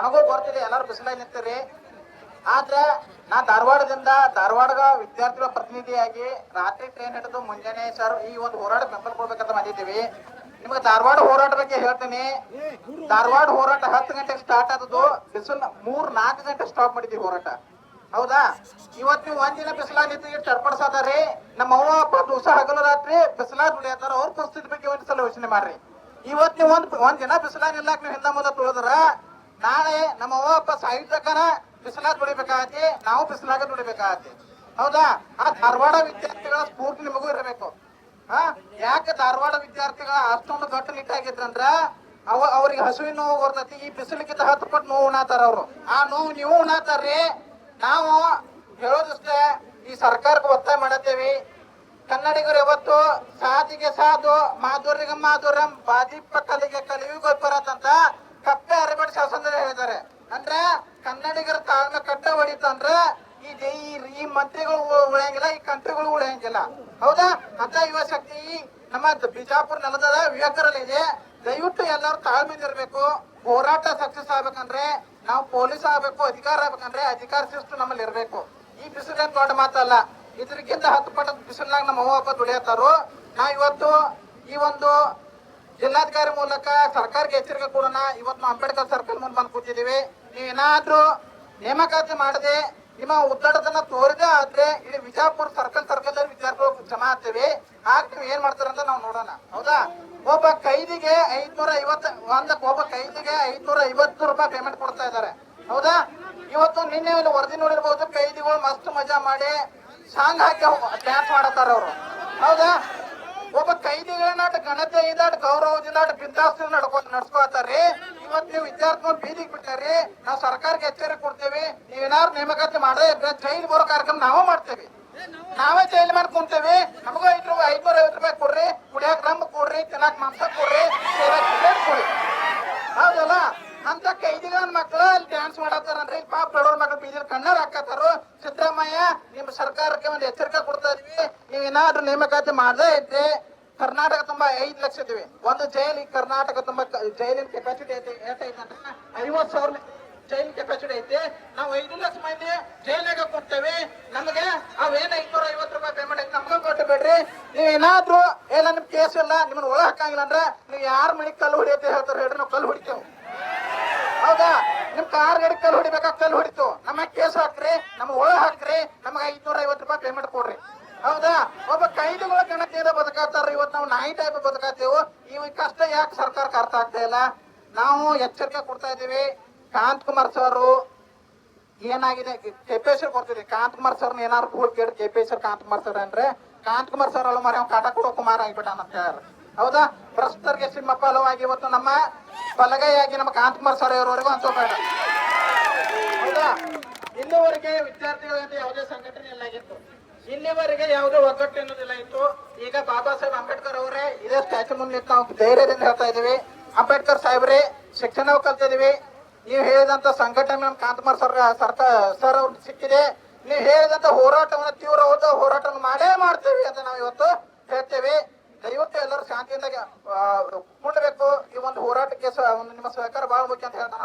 ನನಗೂ ಗೊತ್ತಿದೆ, ಎಲ್ಲರೂ ಬಿಸಿಲಾಗಿ ನಿಂತೀರಿ ಆದ್ರೆ ನಾ ಧಾರವಾಡದಿಂದ ಧಾರವಾಡ ವಿದ್ಯಾರ್ಥಿಗಳ ಪ್ರತಿನಿಧಿಯಾಗಿ ರಾತ್ರಿ ಟ್ರೈನ್ ಹಿಡಿದು ಮುಂಜಾನೆ ಸರ್ ಈ ಒಂದು ಹೋರಾಟ ಬೆಂಬಲ ಕೊಡ್ಬೇಕಂತ ಬಂದಿದ್ದೀವಿ. ನಿಮ್ಗೆ ಧಾರವಾಡ ಹೋರಾಟ ಬಗ್ಗೆ ಹೇಳ್ತೀನಿ. ಧಾರವಾಡ ಹೋರಾಟ ಹತ್ತು ಗಂಟೆಗೆ ಸ್ಟಾರ್ಟ್ ಆದದ್ದು ಬಿಸಿಲು ಮೂರ್ ನಾಲ್ಕು ಗಂಟೆ ಸ್ಟಾಪ್ ಮಾಡಿದ್ದೀವಿ ಹೋರಾಟ. ಹೌದಾ? ಇವತ್ತು ನೀವು ಒಂದಿನ ಬಿಸಿಲಾಗ ನಿಂತು ಚಡ್ಪಡಿಸದಾರಿ ನಮ್ಮ ಅವ್ವ ಅಪ್ಪ ದಿವಸ ಹಗಲು ರಾತ್ರಿ ಬಿಸಿಲಾಗ ದುಡಿಯತ್ತಾರ ಅವ್ರ ಪರಿಸ್ಥಿತಿ ಬಗ್ಗೆ ಒಂದ್ಸಲ ಯೋಚನೆ ಮಾಡ್ರಿ. ಇವತ್ತು ನೀವು ಒಂದ್ ಒಂದ್ ದಿನ ನಿಲ್ಲಾಕ ನೀವು ಹಿಂದ ಮುಂದೆ ತುಳಿದ್ರ? ನಾಳೆ ನಮ್ಮ ಅವ್ವ ಅಪ್ಪ ಸಾಹಿತ್ಯಕನ ಬಿಸಿಲಾಗ ದುಡಿಬೇಕಾಗತ್ತೆ ನಾವು ಬಿಸಿಲಾಗ ದುಡಿಬೇಕಾಗತ್ತೆ ಹೌದಾ? ಆ ಧಾರವಾಡ ವಿದ್ಯಾರ್ಥಿಗಳ ಸ್ಫೂರ್ತಿ ನಿಮಗೂ ಇರಬೇಕು. ಹಾ ಯಾಕೆ ಧಾರವಾಡ ವಿದ್ಯಾರ್ಥಿಗಳ ಅಷ್ಟೊಂದು ದೊಡ್ಡ ನಿಟ್ಟಾಗಿದ್ರಂದ್ರ, ಅವ ಅವ್ರಿಗೆ ಹಸುವಿನ ನೋವು ಬರ್ತೈತಿ, ಈ ಬಿಸಿಲಿಗಿಂತ ಹತ್ತು ಪಟ್ಟು ನೋವು ಉಣಾತಾರ ಅವರು. ಆ ನೋವು ನೀವು ಉಣಾತಾರ್ರಿ. ನಾವು ಹೇಳೋದಷ್ಟೇ, ಈ ಸರ್ಕಾರಕ್ಕೆ ಒತ್ತಾಯ ಮಾಡತ್ತೇವಿ. ಕನ್ನಡಿಗರು ಯಾವತ್ತು ಸಾಧಿಗೆ ಸಾಧು ಮಾಧುರ್ಯ ಮಾಧುರಂ ಬಾದಿಪ್ಪ ಕಲಿಗೆ ಕಲಿಯು ಗೊಬ್ಬರತ್ತಂತ ಕಪ್ಪೆ ಅರಮನೆ ಶಾಸನ ಹೇಳಿದ್ದಾರೆ. ಅಂದ್ರೆ ಕನ್ನಡಿಗರ ತಾಳ್ಮೆ ಕಟ್ಟ ಹೊಡಿತಂದ್ರ ಈ ಈ- ಮಂತ್ರಿಗಳು ಉಳಿಯಂಗಿಲ್ಲ, ಈ ಕಂಟ್ರಿಗಳು ಉಳಿಯಂಗಿಲ್ಲ. ಹೌದಾ? ಅಂತ ಯುವ ಶಕ್ತಿ ನಮ್ಮ ಬಿಜಾಪುರ ನೆಲದ ವಿವೇಕರಲ್ಲಿ ಇದೆ. ದಯವಿಟ್ಟು ಎಲ್ಲರೂ ತಾಳ್ಮೆ ಇರಬೇಕು. ಹೋರಾಟ ಸಕ್ಸಸ್ ಆಗ್ಬೇಕಂದ್ರೆ ನಾವು ಪೊಲೀಸ್ ಆಗ್ಬೇಕು, ಅಧಿಕಾರ ಆಗ್ಬೇಕಂದ್ರೆ ಅಧಿಕಾರ ಶಿಸ್ತು ನಮ್ಮಲ್ಲಿ ಇರ್ಬೇಕು. ಈ ಬಿಸಿಲು ದೊಡ್ಡ ಮಾತಲ್ಲ ಇದ್ರಕ್ಕಿಂತ ಹತ್ತು ಪಟ್ಟದ ಬಿಸಿಲ್ನಾಗ ನಮ್ಮ ಅವ್ವ ದುಡಿಯತ್ತಾರು. ನಾವು ಇವತ್ತು ಈ ಒಂದು ಜಿಲ್ಲಾಧಿಕಾರಿ ಮೂಲಕ ಸರ್ಕಾರಕ್ಕೆ ಎಚ್ಚರಿಕೆ ಕೊಡೋಣ. ಇವತ್ತು ನಾವು ಅಂಬೇಡ್ಕರ್ ಸರ್ಕಲ್ ಮುಂದೆ ಬಂದು ಕೂತಿದ್ದೀವಿ. ನೀವೇನಾದ್ರೂ ನೇಮಕಾತಿ ಮಾಡದೆ ನಿಮ್ಮ ಉದ್ದಡತನ ತೋರಿದೆ ಆದ್ರೆ ಇಲ್ಲಿ ವಿಜಾಪುರ ಸರ್ಕಲ್ ಸರ್ಕಲ್ ಅಲ್ಲಿ ವಿದ್ಯಾರ್ಥಿಗಳು ಜಮಾ ಆಗ್ತೇವೆ. ಆಗ ನೀವು ಏನ್ ಮಾಡ್ತಾರಂತ ನಾವು ನೋಡೋಣ. ಹೌದಾ? ಒಬ್ಬ ಕೈದಿಗೆ ಐದ್ನೂರ ಐವತ್ತ ಒಂದ ಒಬ್ಬ ಕೈದಿಗೆ ಐದ್ನೂರ ಐವತ್ತು ರೂಪಾಯಿ ಪೇಮೆಂಟ್ ಕೊಡ್ತಾ ಇದ್ದಾರೆ. ಹೌದಾ? ಇವತ್ತು ನಿನ್ನೆ ಇಲ್ಲಿ ವರದಿ ನೋಡಿರ್ಬೋದು, ಕೈದಿಗಳು ಮಸ್ತ್ ಮಜಾ ಮಾಡಿ ಸಾಂಗ್ ಹಾಕಿ ಡ್ಯಾನ್ಸ್ ಮಾಡತ್ತಾರ ಅವರು ಹೌದಾ? ಒಬ್ಬ ಕೈದಿಗಳನ್ನ ಘನತೆ ಇದಾಟ ಗೌರವದಿಂದ ಬಿಂದಾಸ್ತಿ ನಡ್ಕೊ ನಡ್ಸ್ಕೊತಾರ್ರಿ ಇವತ್ ನೀವು ವಿದ್ಯಾರ್ಥಿಗಳು ಬೀದಿಗೆ ಬಿಟ್ಟಾರೆ ನಾವು ಸರ್ಕಾರಕ್ಕೆ ಎಚ್ಚರಿಕೆ ಕೊಡ್ತೇವೆ. ನೀವೇನಾದ್ರು ನೇಮಕಾತಿ ಮಾಡೇ ಇದ್ರೆ ಜೈಲ್ ಬರೋ ಕಾರ್ಯಕ್ರಮ ನಾವೇ ಮಾಡ್ತೇವೆ. ನಾವೇ ಜೈಲ್ ಮಾಡಿ ಕುಂತೇವಿ. ನಮಗೂ ಐದು ರೂಪಾಯಿ, ಐದ್ನೂರ ಐವತ್ತು ರೂಪಾಯಿ ಕೊಡ್ರಿ. ಕುಡಿಯಕ್ ರಂಬ ಕೊಡ್ರಿ, ತಿನ್ನಕ್ ಮಾಂಸ ಕೊಡ್ರಿ. ಕೊಡ್ರಿ ಹೌದಲ್ಲ? ಅಂತ ಕೈದಿಗಳ ಮಕ್ಳು ಅಲ್ಲಿ ಡ್ಯಾನ್ಸ್ ಮಾಡತ್ತಾರನ್ರಿ ಪಾಪ ಬಡವ್ರ ಮಕ್ಳು ಬೀದಿ ಕಣ್ಣರ್ ಹಾಕತ್ತಾರು. ಸಿದ್ದರಾಮಯ್ಯ ನಿಮ್ ಸರ್ಕಾರಕ್ಕೆ ಒಂದು ಎಚ್ಚರಿಕೆ ಕೊಡ್ತಾ ಇದೀವಿ. ನೀವು ಏನಾದ್ರೂ ನೇಮಕಾತಿ ಮಾಡದೇ ಇದ್ರೆ ಕರ್ನಾಟಕ ತುಂಬಾ ಐದು ಲಕ್ಷ ಇದ್ವಿ ಒಂದು ಜೈಲ್ ಕರ್ನಾಟಕ ತುಂಬಾ ಜೈಲಿನ ಕೆಪಾಸಿಟಿ ಐತಿ ಐವತ್ ಸಾವಿರ ಜೈಲಿನ ಕೆಪಾಸಿಟಿ ಐತಿ. ನಾವು ಐದು ಲಕ್ಷ ಮಂದಿ ಜೈಲಾಗ ಕೊಡ್ತೇವೆ. ನಮಗೆ ಅವೇನ ಐನೂರ ಐವತ್ತು ರೂಪಾಯಿ ಪೇಮೆಂಟ್ ಐತಿ, ನಮ್ಗೆ ಕೊಟ್ಟು ಬೇಡ್ರಿ ನೀವು ಏನಾದ್ರೂ ಏನ ನಿಮ್ ಕೇಸ್ ಇಲ್ಲ ನಿಮ್ಮನ್ನ ಒಳ ಹಾಕಂಗಿಲ್ಲ ಅಂದ್ರೆ ನೀವು ಯಾರ ಮನೆ ಕಲ್ಲು ಹೊಡಿಯತ್ತೆ ಹೇಳ್ತಾರೆ ಹೇಳ್ರಿ, ನಾವು ಕಲ್ಲು ಹೊಡಿತೇವೆ. ಹೌದಾ? ನಿಮ್ ಕಾರ್ ಗಡಿ ಕಲ್ಲು ಹೊಡಿಬೇಕಾ? ಕಲ್ಲು ಹೊಡಿತು. ನಮ್ಮ ಕೇಸ್ ಹಾಕ್ರಿ? ನಮ್ಮ ಒಳ ಹಾಕ್ರಿ. ನಮಗೆ ಐದ್ನೂರ ಐವತ್ತು ರೂಪಾಯಿ ಪೇಮೆಂಟ್ ಕೊಡ್ರಿ. ಹೌದಾ? ಒಬ್ಬ ಕೈದಿಗಳ ಗಣತಿಯಿಂದ ನಾವು ನಾಯಿ ಟೈಪ್ ಬದುಕಾತೇವು ಇವ್ ಕಷ್ಟ ಯಾಕೆ ಸರ್ಕಾರಕ್ಕೆ ಅರ್ಥ ಆಗ್ತಾ ಇಲ್ಲ. ನಾವು ಎಚ್ಚರಿಕೆ ಕೊಡ್ತಾ ಇದ್ದೀವಿ. ಕಾಂತ್ ಕುಮಾರ್ ಸರ್ ಏನಾಗಿದೆ? ಕೆಪೇಶ್ವರ್ ಕೊಡ್ತಿದ್ವಿ. ಕಾಂತ್ ಕುಮಾರ್ ಸರ್ ಏನಾರು ಕೂಡ್ ಕೇಳಿ ಕೆಪೇಶ್ವರ್ ಕಾಂತ್ ಕುಮಾರ್ ಸರ್ ಅಂದ್ರೆ, ಕಾಂತ್ ಕುಮಾರ್ ಸರ್ ಅಲ್ಲ ಮರಿ ಕಾಟ ಕೊಡೋ ಕುಮಾರ್ ಆಗಿಬಿಟ್ಟ ಅಂತ ಹೌದಾ? ಭ್ರಷ್ಟರಿಗೆ ಸಿಂಹ ಫಲವಾಗಿ ಇವತ್ತು ನಮ್ಮ ಬಲಗೈಯಾಗಿ ನಮ್ಮ ಕಾಂತ್ ಕುಮಾರ್ ಸರ್ ಇವರವರೆಗೂ ಅನ್ಸೋಬೇಡ ಹೌದಾ? ಇನ್ನುವರೆಗೆ ವಿದ್ಯಾರ್ಥಿಗಳಿಂದ ಯಾವುದೇ ಸಂಘಟನೆ ಇಲ್ಲ ಆಗಿತ್ತು. ಇಲ್ಲಿವರೆಗೆ ಯಾವುದೇ ಒಗ್ಗಟ್ಟು ಎನ್ನುವುದಿಲ್ಲ ಇತ್ತು. ಈಗ ಬಾಬಾ ಸಾಹೇಬ್ ಅಂಬೇಡ್ಕರ್ ಅವರೇ ಇದೇ ಸ್ಟ್ಯಾಚು ಮುಂದೆ ನಾವು ಧೈರ್ಯದಿಂದ ಹೇಳ್ತಾ ಇದೀವಿ ಅಂಬೇಡ್ಕರ್ ಸಾಹೇಬ್ರೆ, ಶಿಕ್ಷಣ ಕಲ್ತಿದೀವಿ ನೀವು ಹೇಳಿದಂತ ಸಂಘಟನೆ ಕಾಂತಮಾರ್ ಸರ್ ಸರ್ಕಾರ ಸರ್ ಅವ್ರ ಸಿಕ್ಕಿದೆ. ನೀವು ಹೇಳಿದಂತ ಹೋರಾಟವನ್ನು, ತೀವ್ರವಾದ ಹೋರಾಟವನ್ನು ಮಾಡೇ ಮಾಡ್ತೀವಿ ಅಂತ ನಾವು ಇವತ್ತು ಹೇಳ್ತೇವೆ. ದಯವಿಟ್ಟು ಎಲ್ಲರೂ ಶಾಂತಿಯಿಂದ ಕೂಡಬೇಕು ಈ ಒಂದು ಹೋರಾಟಕ್ಕೆ ಒಂದು ನಿಮ್ಮ ಸಹಕಾರ ಬಹಳ ಮುಖ್ಯ ಅಂತ ಹೇಳ್ತಾ